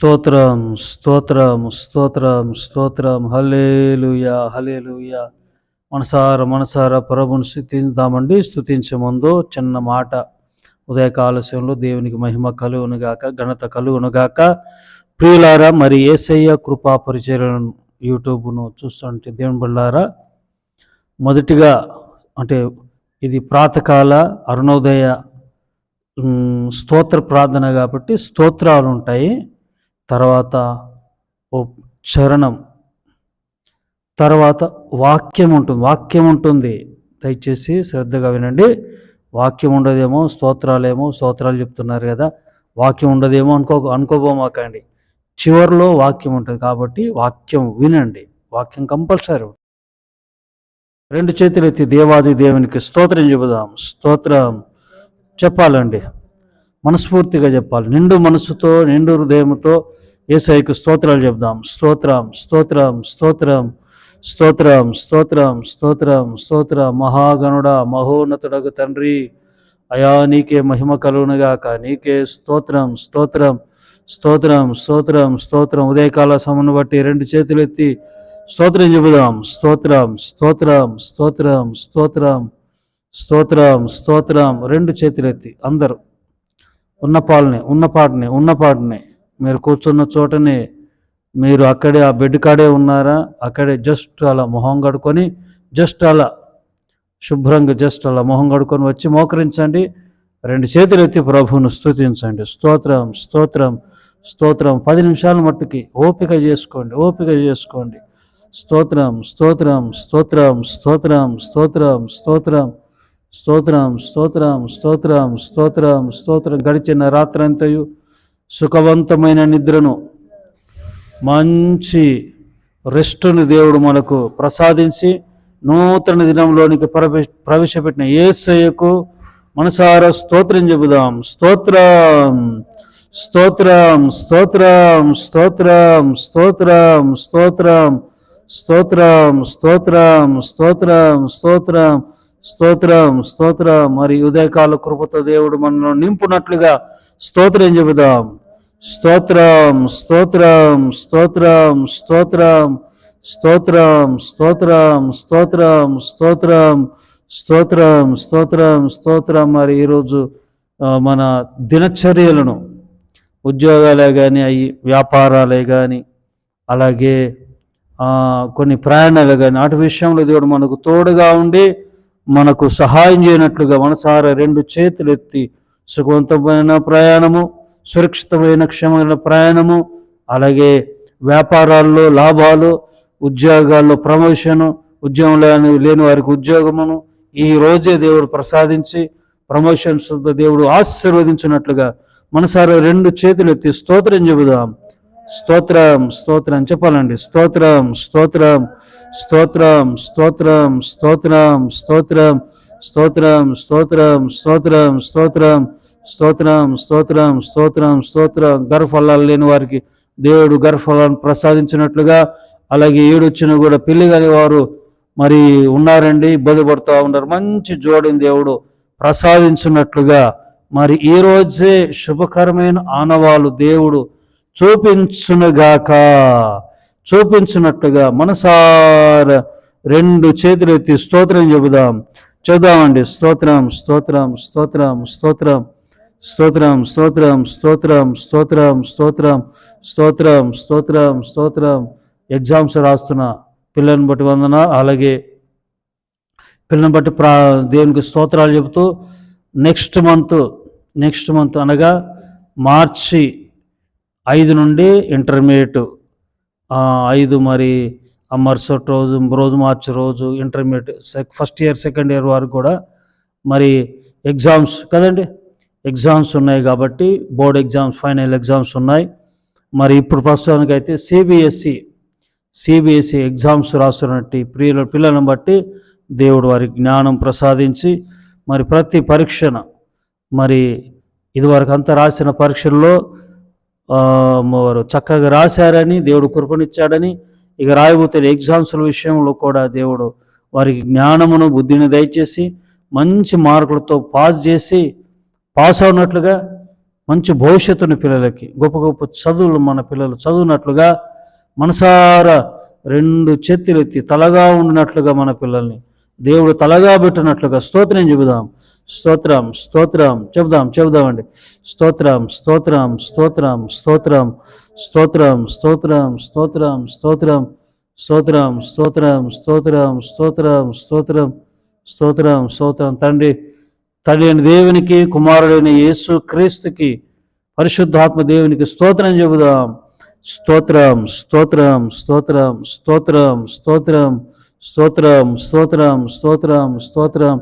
స్తోత్రం స్తోత్రం స్తోత్రం స్తోత్రం. హలేలుయా హలేలుయా మనసార మనసార ప్రభుని స్థుతిద్దామండి స్థుతించే ముందు చిన్న మాట. ఉదయకాల సమయంలో దేవునికి మహిమ కలుగునుగాక ఘనత కలుగునుగాక. ప్రియులారా మరి ఏసయ్య కృపా పరిచయలను యూట్యూబ్ను చూస్తుంటే దేవుని బిళ్ళారా మొదటిగా అంటే ఇది ప్రాతకాల అరుణోదయ స్తోత్ర ప్రార్థన కాబట్టి స్తోత్రాలు ఉంటాయి తర్వాత ఓ చరణం తర్వాత వాక్యం ఉంటుంది వాక్యం ఉంటుంది. దయచేసి శ్రద్ధగా వినండి. వాక్యం ఉండదేమో స్తోత్రాలేమో స్తోత్రాలు చెప్తున్నారు కదా. వాక్యం ఉండదేమో అనుకో అనుకోబోమాకండి. చివరిలో వాక్యం ఉంటుంది కాబట్టి వాక్యం వినండి. వాక్యం కంపల్సరీ రెండు చేతులు ఎత్తి దేవాది దేవునికి స్తోత్రం చెబుదాం. స్తోత్రం చెప్పాలండి. మనస్ఫూర్తిగా చెప్పాలి. నిండు మనసుతో నిండు హృదయంతో ఏసైకు స్తోత్రాలు చెప్దాం స్తోత్రం స్తోత్రం స్తోత్రం స్తోత్రం స్తోత్రం స్తోత్రం స్తోత్ర మహాగణుడ మహోన్నతుడగు తండ్రి అయా నీకే మహిమ కలుగునుగాక నీకే స్తోత్రం స్తోత్రం స్తోత్రం స్తోత్రం స్తోత్రం ఉదయకాల సమను బట్టి రెండు చేతులు ఎత్తి స్తోత్రం చెబుదాం స్తోత్రం స్తోత్రం స్తోత్రం స్తోత్రం స్తోత్రం స్తోత్రం రెండు చేతులు ఎత్తి అందరూ ఉన్న పాలనే ఉన్న పాటనే ఉన్న పాటనే మీరు కూర్చున్న చోటనే మీరు అక్కడే ఆ బెడ్ కాడే ఉన్నారా అక్కడే జస్ట్ అలా మొహం కడుకొని జస్ట్ అలా శుభ్రంగా జస్ట్ అలా మొహం కడుకొని వచ్చి మోకరించండి రెండు చేతులు ఎత్తి ప్రభువును స్థుతించండి స్తోత్రం స్తోత్రం స్తోత్రం పది నిమిషాల మట్టుకి ఓపిక చేసుకోండి ఓపిక చేసుకోండి స్తోత్రం స్తోత్రం స్తోత్రం స్తోత్రం స్తోత్రం స్తోత్రం స్తోత్రం స్తోత్రం స్తోత్రం స్తోత్రం స్తోత్రం గడిచిన రాత్రంతయు సుఖవంతమైన నిద్రను మంచి రెస్టుని దేవుడు మనకు ప్రసాదించి నూతన దినంలోనికి ప్రవేశ ప్రవేశపెట్టిన ఏసయ్యకు మనసార స్తోత్రం చెబుదాం. స్తోత్రం స్తోత్రం స్తోత్రం స్తోత్రం స్తోత్రం స్తోత్రం స్తోత్రం స్తోత్రం స్తోత్రం స్తోత్రం. స్తోత్రం స్తోత్రం మరి ఉదయకాల కృపతో దేవుడు మనలో నింపునట్లుగా స్తోత్రం చెబుదాం స్తోత్రం స్తోత్రం స్తోత్రం స్తోత్రం స్తోత్రం స్తోత్రం స్తోత్రం స్తోత్రం స్తోత్రం స్తోత్రం స్తోత్రం మరి ఈరోజు మన దినచర్యలను ఉద్యోగాలే కానీ అవి వ్యాపారాలే కానీ అలాగే కొన్ని ప్రయాణాలు కానీ అటు విషయంలో దేవుడు మనకు తోడుగా ఉండి మనకు సహాయం చేయనట్లుగా మనసారా రెండు చేతులు ఎత్తి సుఖవంతమైన ప్రయాణము సురక్షితమైన క్షేమమైన ప్రయాణము అలాగే వ్యాపారాల్లో లాభాలు ఉద్యోగాల్లో ప్రమోషను ఉద్యోగం లేని లేని వారికి ఉద్యోగమును ఈ రోజే దేవుడు ప్రసాదించి ప్రమోషన్స్ దేవుడు ఆశీర్వదించినట్లుగా మనసారా రెండు చేతులు ఎత్తి స్తోత్రం చెబుదాం. స్తోత్రం స్తోత్రం చెప్పాలండి. స్తోత్రం స్తోత్రం. స్తోత్రం స్తోత్రం స్తోత్రం స్తోత్రం స్తోత్రం స్తోత్రం స్తోత్రం స్తోత్రం స్తోత్రం స్తోత్రం స్తోత్రం స్తోత్రం గర్భఫలాలు లేని వారికి దేవుడు గర్భఫలాన్ని ప్రసాదించినట్లుగా అలాగే ఏడొచ్చిన కూడా పెళ్ళి కాని వారు మరి ఉన్నారండి ఇబ్బంది పడుతూ ఉన్నారు మంచి జోడిని దేవుడు ప్రసాదించినట్లుగా మరి ఈ రోజే శుభకరమైన ఆనవాలు దేవుడు చూపించునుగాక చూపించినట్టుగా మనసార రెండు చేతులు ఎత్తి స్తోత్రం చెబుదాం. చెబుదామండి. స్తోత్రం స్తోత్రం స్తోత్రం స్తోత్రం. స్తోత్రం స్తోత్రం స్తోత్రం స్తోత్రం స్తోత్రం. స్తోత్రం స్తోత్రం స్తోత్రం. ఎగ్జామ్స్ రాస్తున్న పిల్లని బట్టి వందన. అలాగే పిల్లని బట్టి ప్రా దేవునికి స్తోత్రాలు చెబుతూ నెక్స్ట్ మంత్ నెక్స్ట్ మంత్ అనగా మార్చి ఐదు నుండి ఇంటర్మీడియట్ ఐదు మరి ఆ మరుసటి రోజు రోజు మార్చి రోజు intermediate first year second year వరకు కూడా మరి ఎగ్జామ్స్ కదండి? ఎగ్జామ్స్ ఉన్నాయి కాబట్టి బోర్డ్ ఎగ్జామ్స్ ఫైనల్ ఎగ్జామ్స్ ఉన్నాయి. మరి ఇప్పుడు ప్రస్తుతానికి అయితే సిబిఎస్సి సిబిఎస్సి ఎగ్జామ్స్ రాస్తున్నట్టు ప్రియుల పిల్లలను బట్టి దేవుడు వారికి జ్ఞానం ప్రసాదించి మరి ప్రతి పరీక్షన మరి ఇదివరకు అంతా రాసిన పరీక్షల్లో వారు చక్కగా రాశారని దేవుడు కృపనిచ్చాడని ఇక రాయబోతున్న ఎగ్జామ్స్ల విషయంలో కూడా దేవుడు వారికి జ్ఞానమును బుద్ధిని దయచేసి మంచి మార్కులతో పాస్ చేసి పాస్ అవునట్లుగా మంచి భవిష్యత్తుని పిల్లలకి గొప్ప గొప్ప చదువులు మన పిల్లలు చదువునట్లుగా మనసారా రెండు చేతులు ఎత్తి తలగా ఉండినట్లుగా మన పిల్లల్ని దేవుడు తలగా పెట్టినట్లుగా స్తోత్రం చెబుదాం. స్తోత్రం స్తోత్రం చెబుదాం చెబుదామండి స్తోత్రం స్తోత్రం స్తోత్రం స్తోత్రం స్తోత్రం స్తోత్రం స్తోత్రం స్తోత్రం స్తోత్రం స్తోత్రం స్తోత్రం స్తోత్రం స్తోత్రం స్తోత్రం స్తోత్రం తండ్రి తండ్రి అయిన దేవునికి కుమారుడైన యేసు క్రీస్తుకి పరిశుద్ధాత్మ దేవునికి స్తోత్రం చెబుదాం స్తోత్రం స్తోత్రం స్తోత్రం స్తోత్రం స్తోత్రం స్తోత్రం స్తోత్రం స్తోత్రం స్తోత్రం స్తోత్రం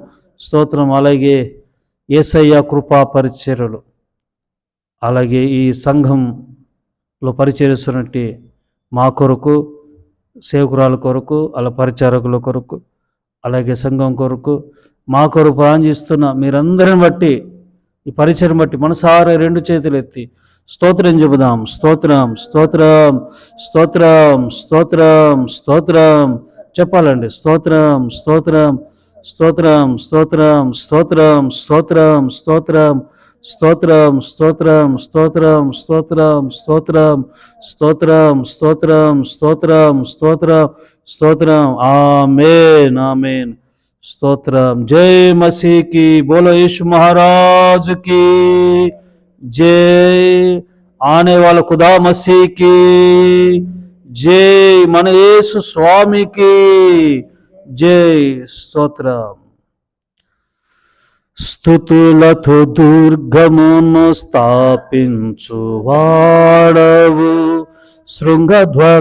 అలాగే ఏసయ్య కృపా పరిచర్యలు. అలాగే ఈ సంఘంలో పరిచరిస్తున్నట్టు మా కొరకు సేవకురాల కొరకు అలా పరిచారకుల కొరకు అలాగే సంఘం కొరకు మా కొరకు ప్రాంజిస్తున్న మీరందరిని బట్టి ఈ పరిచయం బట్టి మనసారా రెండు చేతులు ఎత్తి స్తోత్రం చెబుదాం. స్తోత్రం స్తోత్రం స్తోత్రం స్తోత్రం స్తోత్రం. చెప్పాలండి. స్తోత్రం స్తోత్రం. స్తోత్రం స్తోత్రం స్తోత్రం స్తోత్రం స్తోత్రం స్తోత్రం స్తోత్రం స్తోత్రం స్తోత్రం స్తోత్రం స్తోత్రం స్తోత్రం స్తోత్రం స్తోత్రం స్తోత్రం ఆమేన్ ఆమేన్ స్తోత్రం జై మసీహ్ की बोलो यीशु महाराज की जय आने वाला खुदा मसीह की जय మన యేసు స్వామికి జై స్తోత్రం. స్థుతులతో దుర్గమును స్థాపించు వాడవు. శృంగధ్వనులతో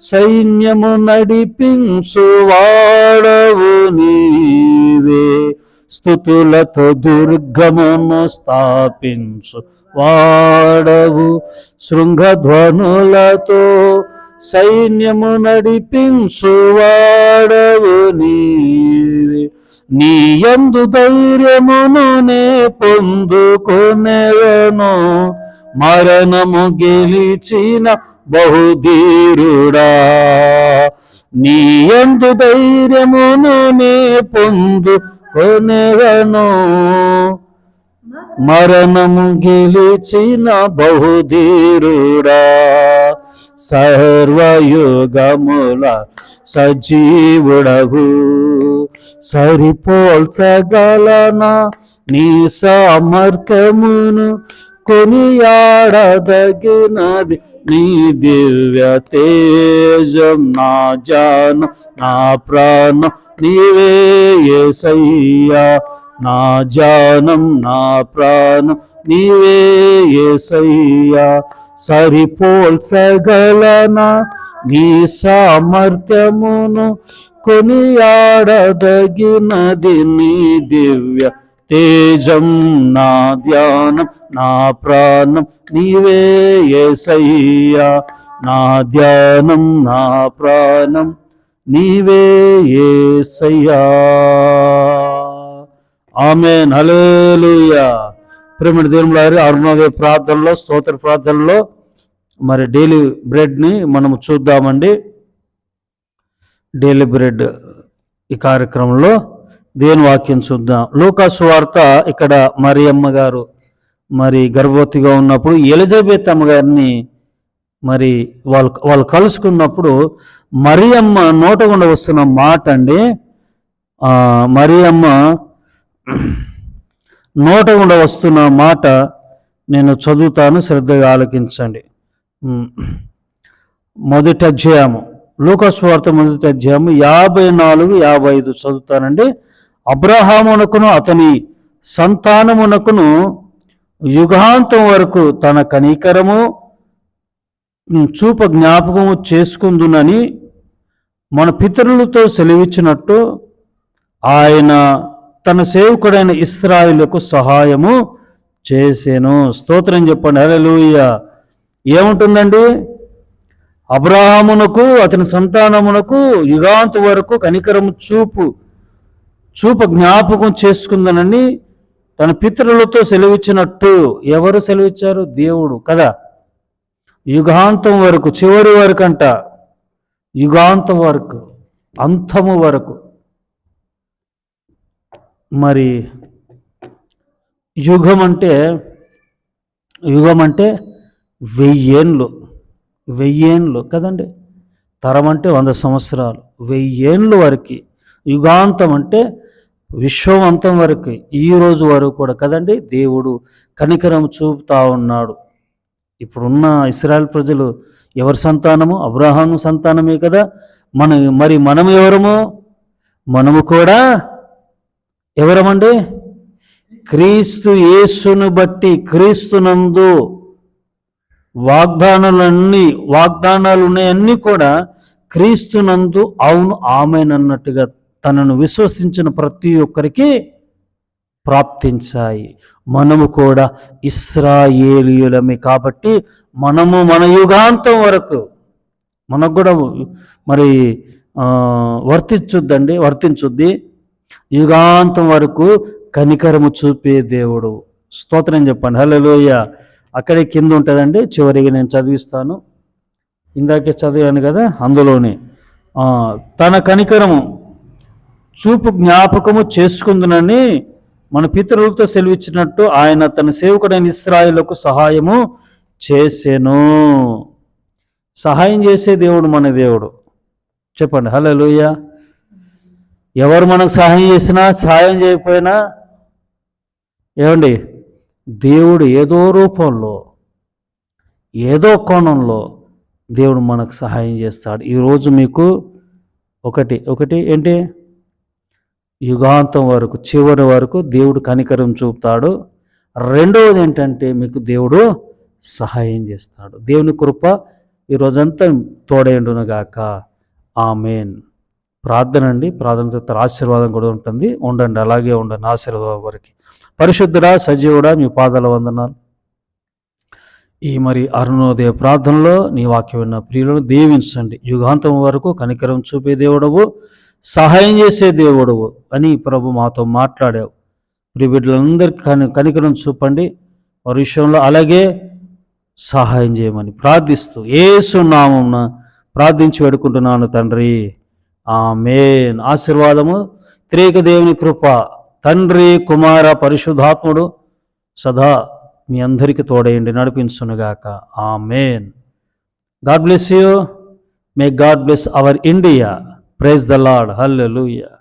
సైన్యము నడిపించు వాడవు నీవే. స్థుతులతో దుర్గమును స్థాపించు వాడవు. శృంగధ్వనులతో సైన్యము నడిపించువాడవు నీవే. నీ యందు ధైర్యమును నే పొందుకొనేవను మరణము గెలిచిన బహుధీరుడా. నీ యందు ధైర్యమును నే పొందుకొనేవను మరణము గెలిచిన బహుధీరుడా. సర్వయుగముల సజీవుడవు సరిపోల్చగలన నీ సామర్థ్యమును కొనియాడదగినది నీ దివ్య తేజం. నా జాన నా ప్రాణ నీవే యేసయ్యా నా జానం నా ప్రాణం నీవే యేసయ్యా సరిపోల్చగలనా నీ సామర్థ్యమును కొనియాడదగినది నీ దివ్య తేజం నా ధ్యానం నా ప్రాణం నీవే యేసయ్యా నా ధ్యానం నా ప్రాణం నీవే యేసయ్యా ఆమెన్. హల్లెలూయా. ప్రేమడి దేవుల అరుణోదయ ప్రార్థనలో స్తోత్ర ప్రార్థనలో మరి డైలీ బ్రెడ్ని మనము చూద్దామండి. డైలీ బ్రెడ్ ఈ కార్యక్రమంలో దేని వాక్యం చూద్దాం. లూకాసు వార్త ఇక్కడ మరియమ్మ గారు మరి గర్భవతిగా ఉన్నప్పుడు ఎలిజబెత్ అమ్మగారిని మరి వాళ్ళు వాళ్ళు కలుసుకున్నప్పుడు మరియమ్మ నోట గుండా వస్తున్న మాట అండి మరి మరియమ్మ నోట గుండా వస్తున్న మాట నేను చదువుతాను శ్రద్ధగా ఆలకించండి. మొదటి అధ్యాయము. లోకస్వార్త మొదటి అధ్యాయము యాభై నాలుగు యాభై ఐదు చదువుతానండి. అబ్రహామునకును అతని సంతానమునకును యుగాంతం వరకు తన కనీకరము చూప జ్ఞాపకము చేసుకుందునని మన పితరులతో సెలవిచ్చినట్టు ఆయన తన సేవకుడైన ఇస్రాయిలకు సహాయము చేసేను. స్తోత్రం చెప్పండి. హల్లెలూయా. ఏముంటుందండి? అబ్రాహామునకు అతని సంతానమునకు యుగాంత వరకు కనికరము చూపు చూప జ్ఞాపకం చేసుకుందనని తన పితరులతో సెలవిచ్చినట్టు. ఎవరు సెలవిచ్చారు? దేవుడు కదా? యుగాంతం వరకు చివరి వరకు అంట. యుగాంతం వరకు అంతము వరకు. మరి యుగం అంటే యుగం అంటే వెయ్యేండ్లు వెయ్యేండ్లు కదండి? తరం అంటే వంద సంవత్సరాలు వెయ్యేండ్లు వరకు. యుగాంతం అంటే విశ్వం అంతం వరకు ఈ రోజు వరకు కూడా కదండి దేవుడు కనికరం చూపుతా ఉన్నాడు. ఇప్పుడున్న ఇస్రాయల్ ప్రజలు ఎవరి సంతానము? అబ్రహాము సంతానమే కదా. మన మరి మనం ఎవరము మనము కూడా ఎవరమండి? క్రీస్తు యేసును బట్టి క్రీస్తునందు వాగ్దానాలన్నీ వాగ్దానాలు ఉన్నాయన్నీ కూడా క్రీస్తునందు అవును ఆమెనన్నట్టుగా తనను విశ్వసించిన ప్రతి ఒక్కరికి ప్రాప్తించాయి. మనము కూడా ఇస్రాయేలియులమే కాబట్టి మనము మన యుగాంతం వరకు మనకు కూడా మరి వర్తించుద్దండి వర్తించుద్ది. యుగాంతం వరకు కనికరము చూపే దేవుడు. స్తోత్రం చెప్పండి. హలోయ అక్కడే కింద ఉంటుందండి. చివరికి నేను చదివిస్తాను. ఇందాకే చదివాను కదా అందులోనే. తన కనికరము చూపు జ్ఞాపకము చేసుకుందునని మన పితరులతో సెలవిచ్చినట్టు ఆయన తన సేవకుడైన ఇస్రాయిలకు సహాయము చేసెను. సహాయం చేసే దేవుడు మన దేవుడు. చెప్పండి. హలో ఎవరు మనకు సహాయం చేసినా సహాయం చేయకపోయినా ఏమండి? దేవుడు ఏదో రూపంలో ఏదో కోణంలో దేవుడు మనకు సహాయం చేస్తాడు. ఈరోజు మీకు ఒకటి ఒకటి ఏంటి? యుగాంతం వరకు చివరి వరకు దేవుడు కనికరం చూపుతాడు. రెండవది ఏంటంటే మీకు దేవుడు సహాయం చేస్తాడు. దేవుని కృప ఈ రోజంతా ఆమెన్. ప్రార్థన అండి ప్రార్థన తర్వాత ఆశీర్వాదం కూడా ఉంటుంది. ఉండండి. అలాగే ఉండండి. ఆశీర్వాదం వరకు. పరిశుద్ధుడా సజీవుడా మీ పాదాల వందనాలు. ఈ మరి అరుణోదయ ప్రార్థనలో నీ వాక్యం విన్న ప్రియులను దీవించండి. యుగాంతం వరకు కనికరం చూపే దేవుడవు సహాయం చేసే దేవుడవు అని ప్రభు మాతో మాట్లాడావు. ప్రిబిడ్లందరికీ కని కనికరం చూపండి. వారి విషయంలో అలాగే సహాయం చేయమని ప్రార్థిస్తూ ఏసు నామమున ప్రార్థించి వేడుకుంటున్నాను తండ్రి. ఆమెన్. ఆశీర్వాదము త్రేక దేవుని కృప తండ్రి కుమార పరిశుద్ధాత్ముడు సదా మీ అందరికీ తోడయండి నడిపించునుగాక. Amen. God bless you. May God bless our India. Praise the Lord. Hallelujah.